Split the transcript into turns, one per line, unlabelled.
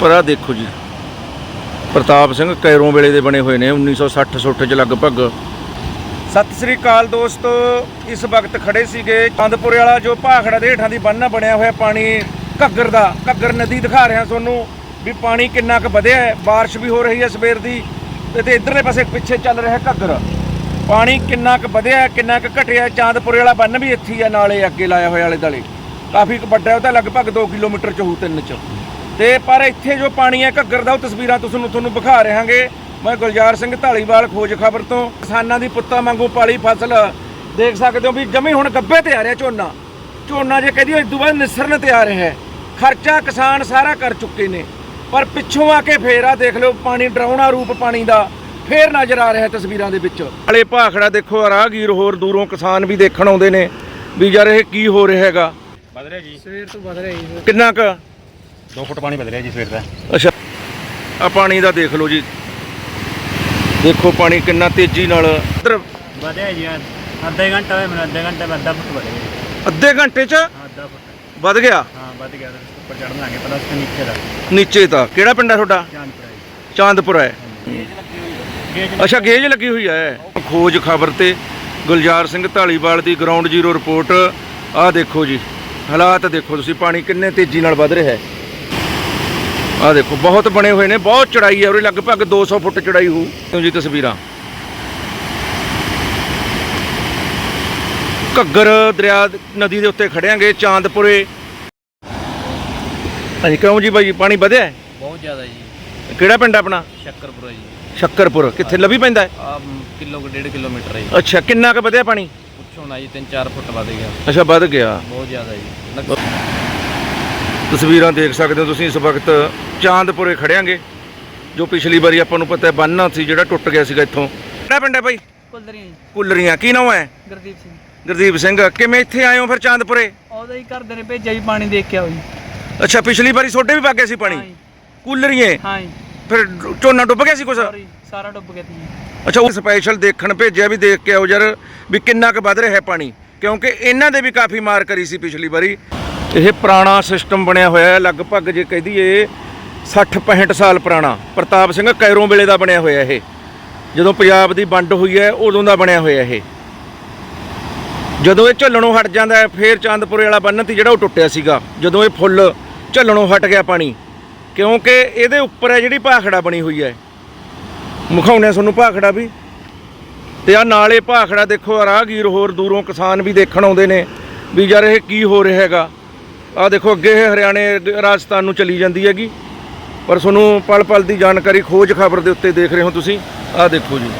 ਪਰ ਆ ਦੇਖੋ ਜੀ ਪ੍ਰਤਾਪ ਸਿੰਘ ਕੈਰੋਂ ਵੇਲੇ ਦੇ ਬਣੇ ਹੋਏ ਨੇ 1960 ਸੁੱਠ ਚ ਲਗਭਗ। ਸਤਿ ਸ੍ਰੀ ਅਕਾਲ ਦੋਸਤੋ ਇਸ ਵਕਤ ਖੜੇ ਸੀਗੇ ਚੰਦਪੁਰੇ ਵਾਲਾ ਜੋ ਭਾਖੜਾ ਦੇ ਹੇਠਾਂ ਦੀ ਬੰਨ੍ਹ ਬਣਿਆ ਹੋਇਆ ਪਾਣੀ ਘੱਗਰ ਦਾ। ਘੱਗਰ ਨਦੀ ਦਿਖਾ ਰਿਹਾ ਤੁਹਾਨੂੰ ਵੀ ਪਾਣੀ ਕਿੰਨਾ ਕੁ ਵਧਿਆ ਹੈ। ਬਾਰਿਸ਼ ਵੀ ਹੋ ਰਹੀ ਹੈ ਸਵੇਰ ਦੀ ਤੇ ਤੇ ਇਧਰਲੇ ਪਾਸੇ ਪਿੱਛੇ ਚੱਲ ਰਿਹਾ ਘੱਗਰ। ਪਾਣੀ ਕਿੰਨਾ ਕੁ ਵਧਿਆ ਕਿੰਨਾ ਕੁ ਘਟਿਆ ਚਾਂਦਪੁਰੇ ਵਾਲਾ ਬੰਨ ਵੀ ਇੱਥੇ ਆ ਨਾਲੇ ਅੱਗੇ ਲਾਇਆ ਹੋਇਆ ਆਲੇ ਦਾਲੇ ਕਾਫੀ ਕੁ ਵੱਡਾ ਹੈ, ਉਹ ਤਾਂ ਲਗਭਗ 2 ਕਿਲੋਮੀਟਰ ਚ ਹੋਊ ਤਿੰਨ ਚ। ਤੇ ਪਰ ਇੱਥੇ ਜੋ ਪਾਣੀ ਹੈ ਘੱਗਰ ਦਾ ਉਹ ਤਸਵੀਰਾਂ ਤੁਹਾਨੂੰ ਤੁਹਾਨੂੰ ਵਿਖਾ ਰਹਾਂਗੇ। ਮੈਂ ਗੁਲਜ਼ਾਰ ਸਿੰਘ ਢਾਲੀਵਾਲ ਖੋਜ ਖਬਰ ਤੋਂ। ਕਿਸਾਨਾਂ ਦੀ ਪੁੱਤਾਂ ਵਾਂਗੂ ਪਾਲੀ ਫਸਲ। ਦੇਖ ਸਕਦੇ ਹੋ ਵੀ ਜਮੀ ਹੁਣ ਗੱਬੇ ਤੇ ਆ ਰਿਹਾ ਝੋਨਾ। ਝੋਨਾ ਜੇ ਕਹਦੀ ਇਸ ਤੋਂ ਬਾਅਦ ਨਿਸਰਨ ਤੇ ਆ ਰਿਹਾ ਹੈ। ਖਰਚਾ ਕਿਸਾਨ ਸਾਰਾ ਕਰ ਚੁੱਕੇ ਨੇ। ਪਰ ਪਿੱਛੋਂ ਆ ਕੇ ਫੇਰ ਆ ਦੇਖ ਲਓ ਪਾਣੀ ਡਰਾਉਣਾ ਰੂਪ ਪਾਣੀ ਦਾ। ਫੇਰ ਨਜ਼ਰ ਆ ਰਿਹਾ ਤਸਵੀਰਾਂ ਦੇ ਵਿੱਚ। ਹਲੇ ਭਾਖੜਾ ਦੇਖੋ ਰਾਹਗੀਰ ਹੋਰ ਦੂਰੋਂ ਕਿਸਾਨ ਵੀ ਦੇਖਣ ਆਉਂਦੇ ਨੇ ਵੀ ਯਾਰ ਇਹ ਕੀ ਹੋ ਰਿਹਾ ਹੈਗਾ।
ਵਧ ਰਿਹਾ ਜੀ
ਸਵੇਰ ਤੋਂ ਵਧ ਰਿਹਾ ਜੀ।
ਕਿੰਨਾ ਕੁ?
2 ਫੁੱਟ ਪਾਣੀ ਵਧ ਰਿਹਾ ਜੀ ਸਵੇਰ ਦਾ।
ਅੱਛਾ। ਆ ਪਾਣੀ ਦਾ ਦੇਖ ਲਓ ਜੀ। ਦੇਖੋ ਪਾਣੀ ਕਿੰਨਾ ਤੇਜ਼ੀ ਨਾਲ ਇੱਧਰ
ਵਧਿਆ ਜੀ ਅੱਧਾ ਘੰਟਾ ਹੋਇਆ ਮੈਨੂੰ ਅੱਧੇ ਘੰਟੇ ਬਾਅਦ ਅੱਧਾ ਫੁੱਟ ਵਧਿਆ ਜੀ।
ਅੱਧੇ ਘੰਟੇ 'ਚ
ਹਾਂ ਅੱਧਾ ਫੁੱਟ।
ਵੱਧ ਗਿਆ?
ਹਾਂ ਵਧ ਗਿਆ ਉੱਪਰ ਚੜਨ ਲੱਗੇ ਪਤਾ ਉਸ ਨੀਚੇ ਦਾ।
ਨੀਚੇ ਤਾਂ। ਕਿਹੜਾ ਪਿੰਡ ਹੈ ਤੁਹਾਡਾ?
ਚਾਂਦਪੁਰਾ
ਹੈ।
ਗੇਜ
ਅੱਛਾ ਗੇਜ ਲੱਗੀ ਹੋਈ ਹੈ। ਖੋਜ ਖਬਰ ਤੇ ਗੁਲਜ਼ਾਰ ਸਿੰਘ ਢਾਲੀਵਾਲ ਦੀ ਗਰਾਊਂਡ ਜ਼ੀਰੋ ਰਿਪੋਰਟ ਆਹ ਦੇਖੋ ਜੀ। ਹਾਲਾਤ ਦੇਖੋ ਤੁਸੀਂ ਪਾਣੀ ਕਿੰਨੇ ਤੇਜ਼ੀ ਨਾਲ ਵੱਧ ਰਿਹਾ ਹੈ। ਆਹ ਦੇਖੋ ਬਹੁਤ ਬਣੇ ਹੋਏ ਨੇ ਬਹੁਤ ਚੜਾਈ ਹੈ ਉਰੇ ਲਗਭਗ 200 ਫੁੱਟ ਚੜਾਈ ਹੋਊ। ਜੀ ਤਸਵੀਰਾਂ। ਘੱਗਰ ਦਰਿਆ ਨਦੀ ਦੇ ਉੱਤੇ ਖੜਿਆਂਗੇ ਚਾਂਦਪੁਰੇ। ਹਾਂਜੀ ਕਿਉਂ ਜੀ ਬਾਈ ਪਾਣੀ ਵਧਿਆ?
ਬਹੁਤ ਜ਼ਿਆਦਾ ਜੀ।
ਕਿਹੜਾ ਪਿੰਡ ਆਪਣਾ?
ਸ਼ੱਕਰਪੁਰਾ ਜੀ।
ਸ਼ੱਕਰਪੁਰ। ਕਿੱਥੇ ਲੱਭੀ ਪੈਂਦਾ ਹੈ?
ਆ ਕਿਲੋ ਕੁ ਡੇਢ ਕਿਲੋਮੀਟਰ ਹੈ ਜੀ।
ਅੱਛਾ ਕਿੰਨਾ ਕੁ ਵਧਿਆ ਪਾਣੀ?
ਪੁੱਛੋ ਨਾ ਜੀ 3-4 ਫੁੱਟ ਵਧ ਗਿਆ।
ਅੱਛਾ ਵੱਧ ਗਿਆ।
ਬਹੁਤ ਜ਼ਿਆਦਾ ਜੀ।
ਤਸਵੀਰਾਂ ਦੇਖ ਸਕਦੇ ਹੋ ਤੁਸੀਂ ਇਸ ਵਕਤ ਚਾਂਦਪੁਰੇ ਖੜਿਆਂਗੇ ਜੋ ਪਿਛਲੀ ਵਾਰੀ ਆਪਾਂ ਨੂੰ ਪਤਾ ਹੈ ਬੰਨ੍ਹ ਸੀ ਜਿਹੜਾ ਟੁੱਟ ਗਿਆ ਸੀਗਾ ਇੱਥੋਂ। ਕਿਹੜਾ ਪਿੰਡ ਹੈ ਬਾਈ
ਕੁਲਦਰੀਆਂ ਜੀ
ਕੁੱਲਰੀਆਂ ਕੀ ਨਾਮ ਹੈ?
ਗੁਰਦੀਪ ਸਿੰਘ।
ਗੁਰਦੀਪ ਸਿੰਘ ਕਿਵੇਂ ਇੱਥੇ ਆਏ ਹੋ ਫਿਰ ਚਾਂਦਪੁਰੇ?
ਉਹਦਾ ਹੀ ਘਰਦੇ ਨੇ ਭੇਜਿਆ ਜੀ ਪਾਣੀ ਦੇਖ ਕੇ ਆਓ ਜੀ।
ਅੱਛਾ ਪਿਛਲੀ ਵਾਰੀ ਛੋਡੇ ਵੀ ਗਿਆ ਸੀ ਪਾਣੀ? ਕੁੱਲਰੀਏ?
ਹਾਂ ਜੀ।
ਫਿਰ ਝੋਨਾ ਡੁੱਬ ਗਿਆ ਸੀ ਕੁਛ?
ਸੌਰੀ ਸਾਰਾ ਡੁੱਬ ਗਿਆ ਸੀ।
ਅੱਛਾ ਉਹ ਸਪੈਸ਼ਲ ਦੇਖਣ ਭੇਜਿਆ ਵੀ ਦੇਖ ਕੇ ਆਓ ਯਾਰ ਵੀ ਕਿੰਨਾ ਕੁ ਵੱਧ ਰਿਹਾ ਹੈ ਪਾਣੀ ਕਿਉਂਕਿ ਇਹਨਾਂ ਦੇ ਵੀ ਕਾਫੀ ਮਾਰ ਕਰੀ ਸੀ ਪਿਛਲੀ ਵਾਰੀ। ਇਹ ਪੁਰਾਣਾ ਸਿਸਟਮ ਬਣਿਆ ਹੋਇਆ ਹੈ, ਲਗਭਗ ਜੇ ਕਹਿ ਦਈਏ 60 65 ਸਾਲ ਪੁਰਾਣਾ। ਪ੍ਰਤਾਪ ਸਿੰਘ ਕੈਰੋਂ ਵੇਲੇ ਦਾ ਬਣਿਆ ਹੋਇਆ ਇਹ। ਜਦੋਂ ਪੰਜਾਬ ਦੀ ਵੰਡ ਹੋਈ ਹੈ, ਉਦੋਂ ਦਾ ਬਣਿਆ ਹੋਇਆ ਇਹ। ਜਦੋਂ ਇਹ ਝੱਲਣੋਂ ਹਟ ਜਾਂਦਾ ਹੈ, ਫੇਰ ਚਾਂਦਪੁਰੇ ਵਾਲਾ ਬੰਨ ਤੀ ਜਿਹੜਾ ਉਹ ਟੁੱਟਿਆ ਸੀਗਾ। ਜਦੋਂ ਇਹ ਫੁੱਲ ਝੱਲਣੋਂ ਹਟ ਗਿਆ ਪਾਣੀ। ਕਿਉਂਕਿ ਇਹਦੇ ਉੱਪਰ ਹੈ ਜਿਹੜੀ ਭਾਖੜਾ ਬਣੀ ਹੋਈ ਹੈ। ਮੁਖਾਉਣੇ ਤੁਹਾਨੂੰ ਭਾਖੜਾ ਵੀ। ਤੇ ਆ ਨਾਲੇ ਭਾਖੜਾ ਦੇਖੋ ਰਾਹਗੀਰ ਹੋਰ ਦੂਰੋਂ ਕਿਸਾਨ ਵੀ ਦੇਖਣ ਆਉਂਦੇ ਨੇ ਵੀ ਯਾਰ ਇਹ ਕੀ ਹੋ ਰਿਹਾ ਹੈਗਾ। ਆ ਦੇਖੋ ਅੱਗੇ ਇਹ ਹਰਿਆਣੇ ਰਾਜਸਥਾਨ ਨੂੰ ਚਲੀ ਜਾਂਦੀ ਹੈਗੀ। ਪਰ ਤੁਹਾਨੂੰ ਪਲ ਪਲ ਦੀ ਜਾਣਕਾਰੀ ਖੋਜ ਖਬਰ ਦੇ ਉੱਤੇ ਦੇਖ ਰਹੇ ਹੋ ਤੁਸੀਂ। ਆਹ ਦੇਖੋ ਜੀ।